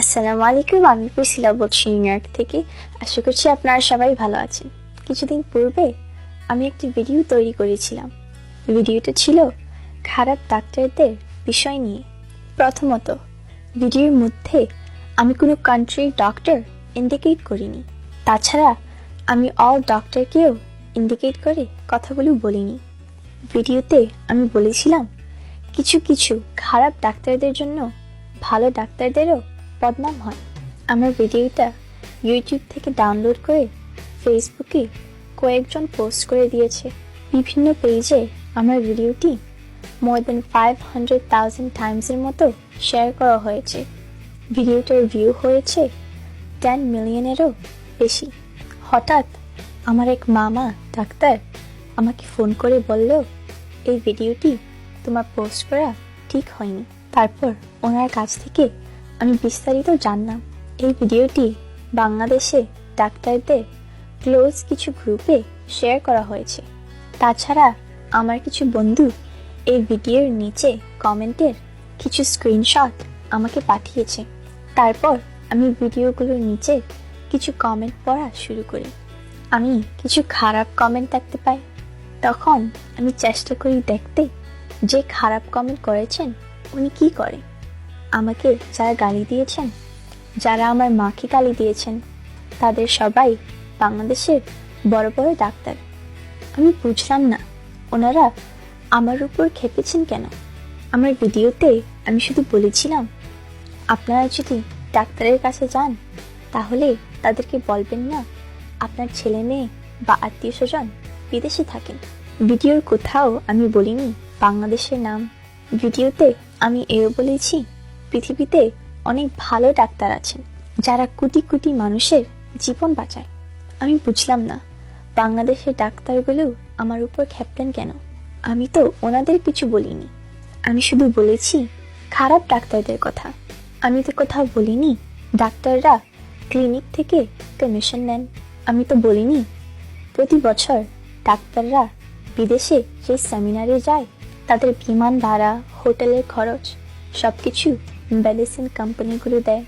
আসসালামু আলাইকুম, আমি পুসিলা বলছি নিউ ইয়র্ক থেকে। আশা করছি আপনারা সবাই ভালো আছেন। কিছুদিন পূর্বে আমি একটি ভিডিও তৈরি করেছিলাম। ভিডিওটা ছিল খারাপ ডাক্তারদের বিষয় নিয়ে। প্রথমত, ভিডিওর মধ্যে আমি কোনো কান্ট্রির ডক্টর ইন্ডিকেট করিনি। তাছাড়া আমি অল ডক্টরকেও ইন্ডিকেট করে কথাগুলো বলিনি। ভিডিওতে আমি বলেছিলাম, কিছু কিছু খারাপ ডাক্তারদের জন্য ভালো ডাক্তারদেরও বদনাম হয়। আমার ভিডিওটা ইউটিউব থেকে ডাউনলোড করে ফেসবুকে কয়েকজন পোস্ট করে দিয়েছে। বিভিন্ন পেজে আমার ভিডিওটি more than five hundred thousand টাইমসের মতো শেয়ার করা হয়েছে। ভিডিওটার ভিউ হয়েছে টেন মিলিয়নেরও বেশি। হঠাৎ আমার এক মামা ডাক্তার আমাকে ফোন করে বলল, এই ভিডিওটি তোমার পোস্ট করা ঠিক হয়নি। তারপর ওনার কাছ থেকে আমি বিস্তারিত জানলাম। এই ভিডিওটি বাংলাদেশে ডাক্তারদের ক্লোজ কিছু গ্রুপে শেয়ার করা হয়েছে। তাছাড়া আমার কিছু বন্ধু এই ভিডিওর নিচে কমেন্টের কিছু স্ক্রিনশট আমাকে পাঠিয়েছে। তারপর আমি ভিডিওগুলোর নিচে কিছু কমেন্ট পড়া শুরু করি। আমি কিছু খারাপ কমেন্ট দেখতে পাই। তখন আমি চেষ্টা করি দেখতে যে খারাপ কমেন্ট করেছেন, উনি কি করে আমাকে যারা গালি দিয়েছেন, যারা আমার মাকে গালি দিয়েছেন, তাদের সবাই বাংলাদেশের বড় বড় ডাক্তার। আমি বুঝলাম না, ওনারা আমার উপর খেপেছেন কেন? আমার ভিডিওতে আমি শুধু বলেছিলাম, আপনারা যদি ডাক্তারের কাছে যান, তাহলে তাদেরকে বলবেন না, আপনার ছেলে মেয়ে বা আত্মীয় স্বজন বিদেশে থাকেন। ভিডিওর কোথাও আমি বলিনি বাংলাদেশের নাম। ভিডিওতে আমি এও বলেছি পৃথিবীতে অনেক ভালো ডাক্তার আছেন, যারা কোটি কোটি মানুষের জীবন বাঁচায়। আমি বুঝলাম না, বাংলাদেশের ডাক্তারগুলো আমার উপর খেপলেন কেন? আমি তো ওনাদের কিছু বলিনি। আমি শুধু বলেছি, খারাপ ডাক্তারদের কথা। আমি তো কোথাও বলিনি, ডাক্তাররা ক্লিনিক থেকে কমিশন নেন। আমি তো বলিনি, প্রতি বছর ডাক্তাররা বিদেশে সেই সেমিনারে যায়, তাদের বিমান ভাড়া, হোটেলের খরচ সব কিছু মেডিসিন কোম্পানিগুলো দেয়।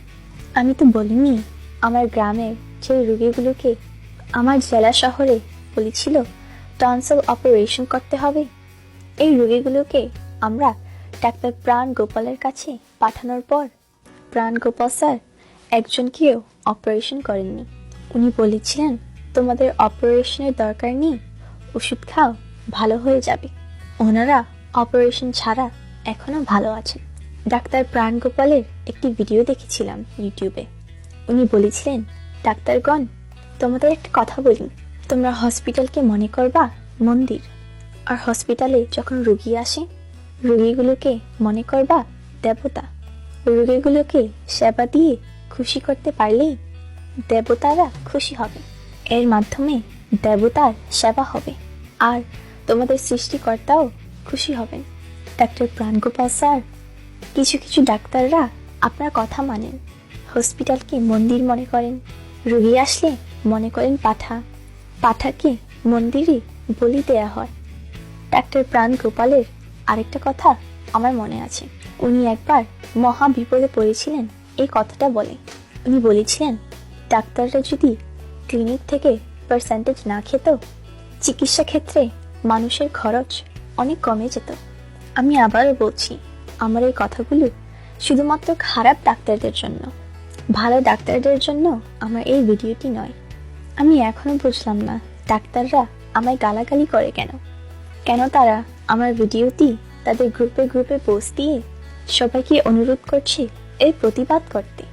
আমি তো বলিনি, আমার গ্রামের যে রুগীগুলোকে আমার জেলা শহরে বলেছিল টনসল অপারেশন করতে হবে। এই রোগীগুলোকে আমরা ডাক্তার প্রাণ গোপালের কাছে পাঠানোর পর, প্রাণ গোপাল স্যার একজনকেও অপারেশন করেননি। উনি বলেছিলেন, তোমাদের অপারেশনের দরকার নেই, ওষুধ খাও, ভালো হয়ে যাবে। ওনারা অপারেশন ছাড়া এখনও ভালো আছেন। ডাক্তার প্রাণ গোপালের একটি ভিডিও দেখেছিলাম ইউটিউবে। উনি বলেছিলেন, ডাক্তারগণ, তোমাদের একটা কথা বলি। তোমরা হসপিটালকে মনে করবা মন্দির। আর হসপিটালে যখন রুগী আসে, রুগীগুলোকে মনে করবা দেবতা। রুগীগুলোকে সেবা দিয়ে খুশি করতে পারলেই দেবতারা খুশি হবে। এর মাধ্যমে দেবতার সেবা হবে। আর তোমাদের সৃষ্টিকর্তাও খুশি হবেন। ডাক্তার প্রাণগোপাল স্যার কিছু কিছু ডাক্তাররা আপনার কথা মানেন। হসপিটালকে মন্দির মনে করেন? রুগী আসলে মনে করেন পাঠা। পাঠাকে মন্দিরে বলি দেয়া হয়। ডাক্তার প্রাণ গোপালের আরেকটা কথা আমার মনে আছে। উনি একবার মহা বিপদে পড়েছিলেন, এই কথাটা বলে। উনি বলেছিলেন, ডাক্তাররা যদি ক্লিনিক থেকে পার্সেন্টেজ না খেত, চিকিৎসা ক্ষেত্রে মানুষের খরচ অনেক কমে যেত। আমি আবারও বলছি আমার এই কথাগুলো শুধুমাত্র খারাপ ডাক্তারদের জন্য, ভালো ডাক্তারদের জন্য আমার এই ভিডিওটি নয়। আমি এখনও বুঝলাম না ডাক্তাররা আমায় গালাগালি করে কেন? কেন তারা আমার ভিডিওটি তাদের গ্রুপে গ্রুপে পোস্ট দিয়ে সবাইকে অনুরোধ করছে এর প্রতিবাদ করতে?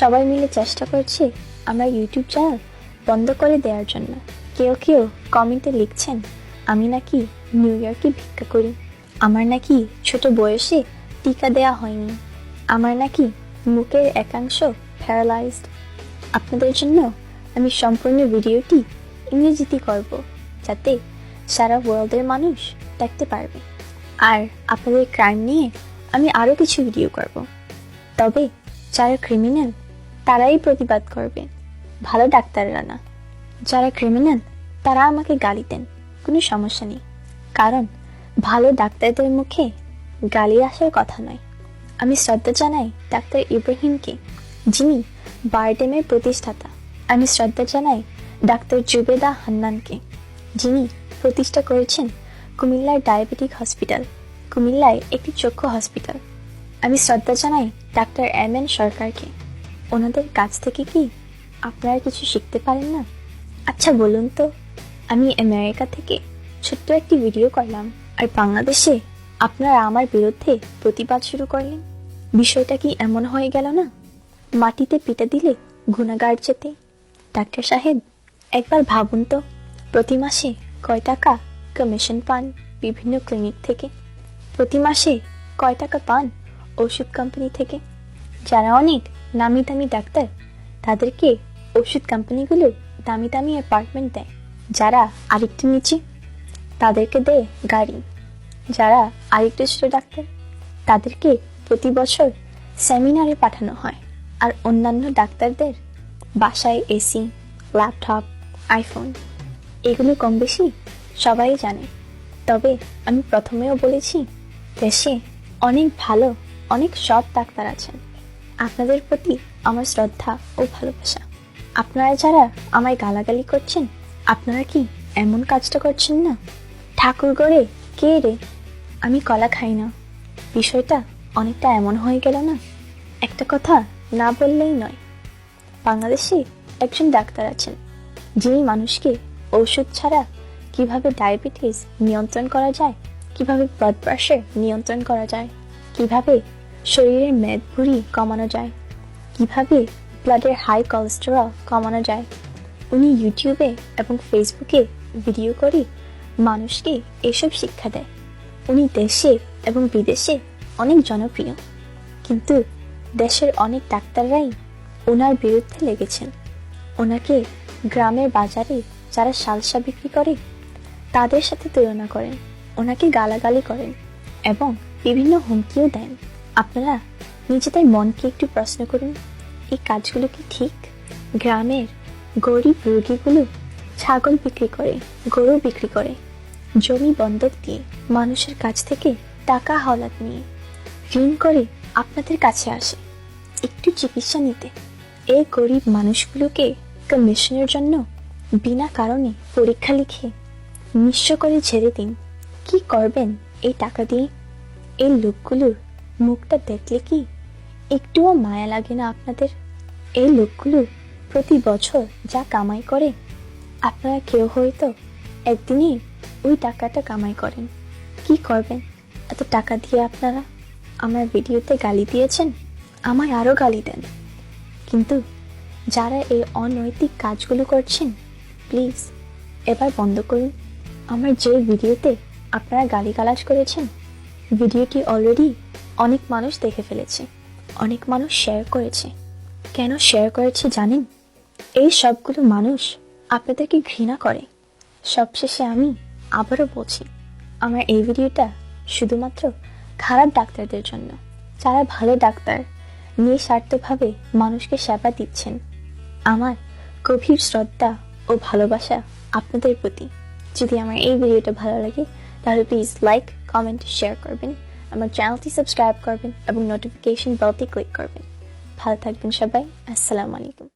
সবাই মিলে চেষ্টা করছে আমার ইউটিউব চ্যানেল বন্ধ করে দেওয়ার জন্য। কেউ কেউ কমেন্টে লিখছেন, আমি নাকি নিউ ইয়র্কে ভিক্ষা করি। আমার নাকি ছোট বয়সে টিকা দেয়া হয়নি। আমার নাকি মুখের একাংশ প্যারালাইজড আপনাদের জন্য আমি সম্পূর্ণ ভিডিওটি ইংরেজিতে করব, যাতে সারা ওয়ার্ল্ডের মানুষ দেখতে পারবে। আর আপনাদের ক্রাইম নিয়ে আমি আরও কিছু ভিডিও করব। তবে যারা ক্রিমিনাল তারাই প্রতিবাদ করবে। ভালো ডাক্তাররা না। যারা ক্রিমিনাল তারা আমাকে গালি দেন। কোনো সমস্যা নেই। কারণ ভালো ডাক্তারদের মুখে গালি আসার কথা নয়। আমি শ্রদ্ধা জানাই ডাক্তার ইব্রাহিমকে, যিনি বারডেমের প্রতিষ্ঠাতা। আমি শ্রদ্ধা জানাই ডাক্তার জুবেদা হান্নানকে, যিনি প্রতিষ্ঠা করেছেন কুমিল্লার ডায়াবেটিক হসপিটাল, কুমিল্লায় একটি চক্ষু হসপিটাল। আমি শ্রদ্ধা জানাই ডাক্তার এম এন সরকারকে। ওনাদের কাছ থেকে কি আপনারা কিছু শিখতে পারেন না? আচ্ছা বলুন তো। আমি আমেরিকা থেকে ছোট্ট একটি ভিডিও করলাম। আর বাংলাদেশে আপনারা আমার বিরুদ্ধে প্রতিবাদ শুরু করলেন? বিষয়টা কি এমন হয়ে গেল না? মাটিতে পিটা দিলে গুণাগার যেতে? ডাক্তার সাহেব, একবার ভাবুন তো। প্রতি মাসে কয় টাকা কমিশন পান বিভিন্ন ক্লিনিক থেকে? প্রতি মাসে কয় টাকা পান ওষুধ কোম্পানি থেকে? যারা অনেক নামি দামি ডাক্তার, তাদেরকে ওষুধ কোম্পানিগুলো দামি দামি অ্যাপার্টমেন্ট দেয়। যারা আরেকটু নিচে তাদেরকে দেয় গাড়ি। যারা আরেকটু ছোট ডাক্তার, তাদেরকে প্রতি বছর সেমিনারে পাঠানো হয়। আর অন্যান্য ডাক্তারদের বাসায় এসি, ল্যাপটপ, আইফোন, এগুলো কম বেশি সবাই জানে। তবে আমি প্রথমেও বলেছি, দেশে অনেক ভালো, অনেক সব ডাক্তার আছেন। আপনাদের প্রতি আমার শ্রদ্ধা ও ভালোবাসা। আপনারা যারা আমায় গালাগালি করছেন, আপনারা কি এমন কাজটা করছেন না? ঠাকুর গড়ে কে রে? আমি কলা খাই না। বিষয়টা অনেকটা এমন হয়ে গেল না? একটা কথা না বললেই নয়। বাংলাদেশে একজন ডাক্তার আছেন, যিনি মানুষকে ঔষধ ছাড়া কীভাবে ডায়াবেটিস নিয়ন্ত্রণ করা যায়, কীভাবে ব্লাড প্রেশার নিয়ন্ত্রণ করা যায়, কীভাবে শরীরের মেদভুঁড়ি কমানো যায়, কীভাবে ব্লাডের হাই কোলেস্টেরল কমানো যায়। উনি ইউটিউবে এবং ফেসবুকে ভিডিও করে মানুষকে এসব শিক্ষা দেয়? উনি দেশে এবং বিদেশে অনেক জনপ্রিয়। কিন্তু দেশের অনেক ডাক্তাররাই ওনার বিরুদ্ধে লেগেছেন। ওনাকে গ্রামের বাজারে যারা সালসা বিক্রি করে, তাদের সাথে তুলনা করেন ওনাকে গালাগালি করেন এবং বিভিন্ন হুমকিও দেন। আপনারা নিজেদের মনকে একটু প্রশ্ন করুন, এই কাজগুলো কি ঠিক? গ্রামের গরিব রোগীগুলো ছাগল বিক্রি করে, গরু বিক্রি করে, জমি বন্ধক দিয়ে মানুষের কাছ থেকে টাকা হলাত নিয়ে ঋণ করে আপনাদের কাছে আসে। একটু চিকিৎসা নিতে। এই গরিব মানুষগুলোকে কমিশনের জন্য বিনা কারণে পরীক্ষা লিখে নিঃস্ব করে ছেড়ে দিন। কি করবেন এই টাকা দিয়ে? এই লোকগুলোর মুখটা দেখলে কি একটুও মায়া লাগে না আপনাদের? এই লোকগুলো প্রতি বছর যা কামাই করে আপনারা কেউ হয়তো একদিনই ওই টাকাটা কামাই করেন। কি করবেন? এত টাকা দিয়ে আপনারা আমার ভিডিওতে গালি দিয়েছেন? আমায় আরও গালি দেন। কিন্তু যারা এই অনৈতিক কাজগুলো করছেন, প্লিজ এবার বন্ধ করুন। আমার যে ভিডিওতে আপনারা গালিগালাজ করেছেন, ভিডিওটি অলরেডি অনেক মানুষ দেখে ফেলেছে, অনেক মানুষ শেয়ার করেছে। কেন শেয়ার করেছে জানেন? এই সবগুলো মানুষ আপনাদেরকে ঘৃণা করে। সবশেষে আমি আবারও বলছি, আমার এই ভিডিওটা শুধুমাত্র খারাপ ডাক্তারদের জন্য। যারা ভালো ডাক্তার, নিঃস্বার্থভাবে মানুষকে সেবা দিচ্ছেন। আমার গভীর শ্রদ্ধা ও ভালোবাসা আপনাদের প্রতি। যদি আমার এই ভিডিওটা ভালো লাগে, তাহলে প্লিজ লাইক কমেন্ট শেয়ার করবেন। আমার চ্যানেলটি সাবস্ক্রাইব করবেন এবং নোটিফিকেশন বেলটি ক্লিক করবেন। ভালো থাকবেন সবাই। আসসালামু আলাইকুম।